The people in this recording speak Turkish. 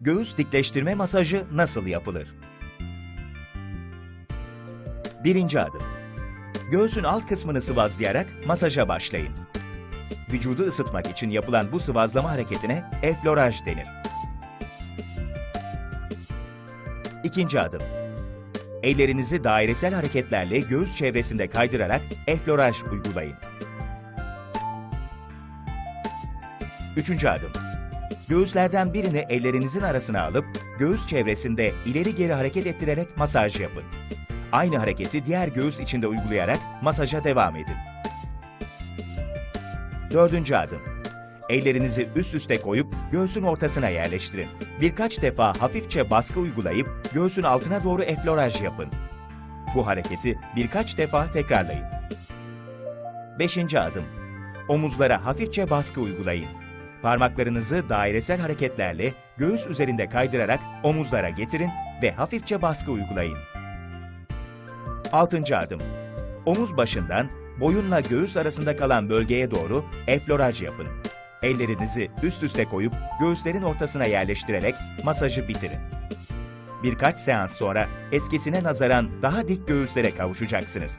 Göğüs dikleştirme masajı nasıl yapılır? Birinci adım. Göğsün alt kısmını sıvazlayarak masaja başlayın. Vücudu ısıtmak için yapılan bu sıvazlama hareketine efloraj denir. İkinci adım. Ellerinizi dairesel hareketlerle göğüs çevresinde kaydırarak efloraj uygulayın. Üçüncü adım. Göğüslerden birini ellerinizin arasına alıp göğüs çevresinde ileri geri hareket ettirerek masaj yapın. Aynı hareketi diğer göğüs içinde uygulayarak masaja devam edin. Dördüncü adım. Ellerinizi üst üste koyup göğsün ortasına yerleştirin. Birkaç defa hafifçe baskı uygulayıp göğsün altına doğru efloraj yapın. Bu hareketi birkaç defa tekrarlayın. Beşinci adım. Omuzlara hafifçe baskı uygulayın. Parmaklarınızı dairesel hareketlerle göğüs üzerinde kaydırarak omuzlara getirin ve hafifçe baskı uygulayın. Altıncı adım. Omuz başından boyunla göğüs arasında kalan bölgeye doğru efloraj yapın. Ellerinizi üst üste koyup göğüslerin ortasına yerleştirerek masajı bitirin. Birkaç seans sonra eskisine nazaran daha dik göğüslere kavuşacaksınız.